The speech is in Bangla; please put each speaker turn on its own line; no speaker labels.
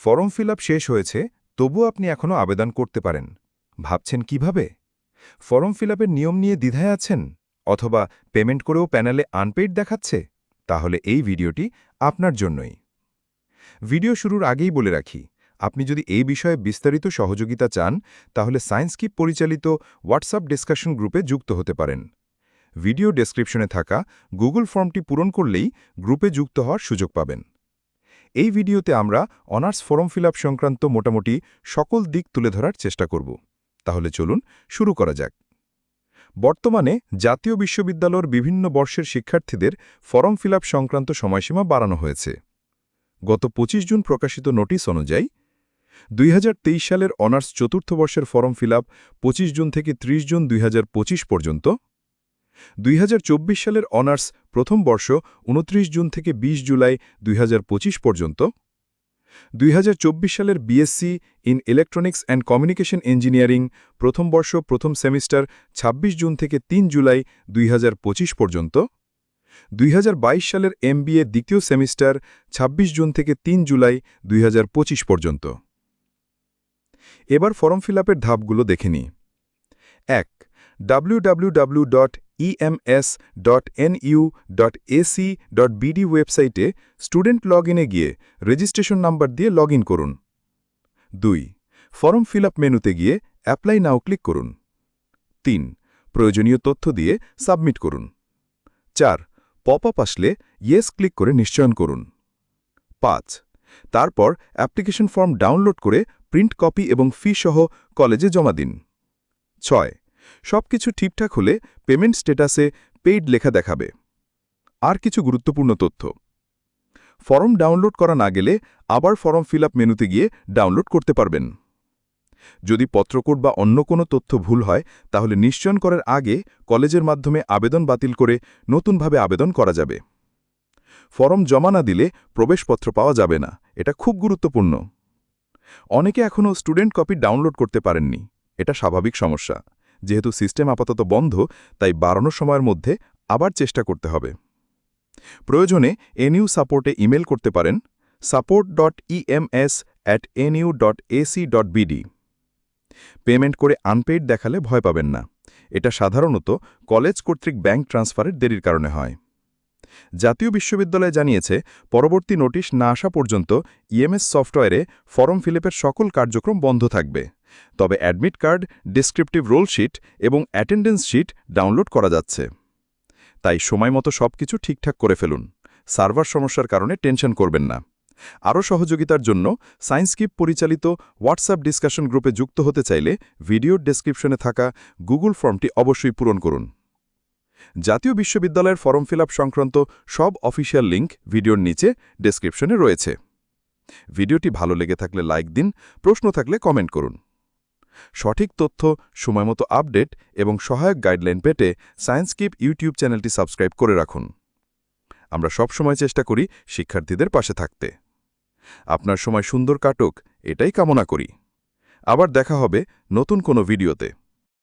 ফর্ম ফিল শেষ হয়েছে তবু আপনি এখনও আবেদন করতে পারেন। ভাবছেন কীভাবে? ফর্ম ফিল নিয়ম নিয়ে দ্বিধায় আছেন? অথবা পেমেন্ট করেও প্যানেলে আনপেইড দেখাচ্ছে? তাহলে এই ভিডিওটি আপনার জন্যই। ভিডিও শুরুর আগেই বলে রাখি, আপনি যদি এই বিষয়ে বিস্তারিত সহযোগিতা চান, তাহলে সায়েন্সকিপ পরিচালিত হোয়াটসঅ্যাপ ডিসকাশন গ্রুপে যুক্ত হতে পারেন। ভিডিও ডেসক্রিপশনে থাকা গুগল ফর্মটি পূরণ করলেই গ্রুপে যুক্ত হওয়ার সুযোগ পাবেন। এই ভিডিওতে আমরা অনার্স ফর্ম ফিল সংক্রান্ত মোটামুটি সকল দিক তুলে ধরার চেষ্টা করব। তাহলে চলুন শুরু করা যাক। বর্তমানে জাতীয় বিশ্ববিদ্যালয়ের বিভিন্ন বর্ষের শিক্ষার্থীদের ফর্ম ফিল সংক্রান্ত সময়সীমা বাড়ানো হয়েছে। গত ২৫ জুন প্রকাশিত নোটিশ অনুযায়ী দুই হাজার তেইশ সালের অনার্স চতুর্থ বর্ষের ফর্ম ফিল আপ জুন থেকে ৩০ জুন দুই হাজার পঁচিশ পর্যন্ত, দুই হাজার চব্বিশ সালের অনার্স প্রথম বর্ষ ২৯ জুন থেকে ২০ জুলাই দুই হাজার পঁচিশ পর্যন্ত। দুই হাজার চব্বিশ সালের BSc in electronics and communication engineering প্রথম বর্ষ প্রথম সেমিস্টার ২৬ জুন থেকে ৩ জুলাই দুই হাজার পঁচিশ পর্যন্ত। দুই হাজার বাইশ সালের এমবিএ দ্বিতীয় সেমিস্টার ২৬ জুন থেকে 3 জুলাই দুই হাজার পঁচিশ পর্যন্ত। এবার ফর্ম ফিল ধাপগুলো দেখে নিই। এক www.ems.nu.ac.bd ওয়েবসাইটে স্টুডেন্ট লগ ইনে গিয়ে রেজিস্ট্রেশন নাম্বার দিয়ে লগ করুন। দুই ফর্ম ফিল আপ মেনুতে গিয়ে অ্যাপ্লাই নাও ক্লিক করুন। তিন, প্রয়োজনীয় তথ্য দিয়ে সাবমিট করুন। চার পপ আপ আসলে ইয়েস ক্লিক করে নিশ্চয়ন করুন। পাঁচ, তারপর অ্যাপ্লিকেশন ফর্ম ডাউনলোড করে প্রিন্ট কপি এবং ফি সহ কলেজে জমা দিন। ছয় সবকিছু ঠিকঠাক হলে পেমেন্ট স্ট্যাটাসে পেইড লেখা দেখাবে। আর কিছু গুরুত্বপূর্ণ তথ্য। ফর্ম ডাউনলোড করা না গেলে আবার ফর্ম ফিল মেনুতে গিয়ে ডাউনলোড করতে পারবেন। যদি পত্রকোড বা অন্য কোনো তথ্য ভুল হয়, তাহলে নিশ্চয়ন করার আগে কলেজের মাধ্যমে আবেদন বাতিল করে নতুনভাবে আবেদন করা যাবে। ফর্ম জমা না দিলে প্রবেশপত্র পাওয়া যাবে না, এটা খুব গুরুত্বপূর্ণ। অনেকে এখনও স্টুডেন্ট কপি ডাউনলোড করতে পারেননি, এটা স্বাভাবিক সমস্যা। যেহেতু সিস্টেম আপাতত বন্ধ, তাই বাড়ানোর সময়ের মধ্যে আবার চেষ্টা করতে হবে। প্রয়োজনে এনইউ সাপোর্টে ইমেল করতে পারেন support dot EMS at NU dot AC dot BD payment করে আনপেইড দেখালে ভয় পাবেন না। এটা সাধারণত কলেজ কর্তৃক ব্যাংক ট্রান্সফারের দেরির কারণে হয়। জাতীয় বিশ্ববিদ্যালয় জানিয়েছে, পরবর্তী নোটিশ না আসা পর্যন্ত ইএমএস সফটওয়্যারে ফর্ম ফিলিপের সকল কার্যক্রম বন্ধ থাকবে। তবে admit card, descriptive roll sheet এবং অ্যাটেন্ডেন্স শিট ডাউনলোড করা যাচ্ছে। তাই সময়মতো সব কিছু ঠিকঠাক করে ফেলুন। সার্ভার সমস্যার কারণে টেনশন করবেন না। আরও সহযোগিতার জন্য সায়েন্সকিপ পরিচালিত হোয়াটসঅ্যাপ ডিসকাশন গ্রুপে যুক্ত হতে চাইলে ভিডিওর ডেসক্রিপশনে থাকা গুগল ফর্মটি অবশ্যই পূরণ করুন। জাতীয় বিশ্ববিদ্যালয়ের ফর্ম ফিল সংক্রান্ত সব অফিসিয়াল লিঙ্ক ভিডিওর নিচে ডেসক্রিপশনে রয়েছে। ভিডিওটি ভালো লেগে থাকলে লাইক দিন, প্রশ্ন থাকলে কমেন্ট করুন। সঠিক তথ্য, সময়মতো আপডেট এবং সহায়ক গাইডলাইন পেতে সায়েন্সকিপ ইউটিউব চ্যানেলটি সাবস্ক্রাইব করে রাখুন। আমরা সব সময় চেষ্টা করি শিক্ষার্থীদের পাশে থাকতে। আপনার সময় সুন্দর কাটুক, এটাই কামনা করি। আবার দেখা হবে নতুন কোনো ভিডিওতে।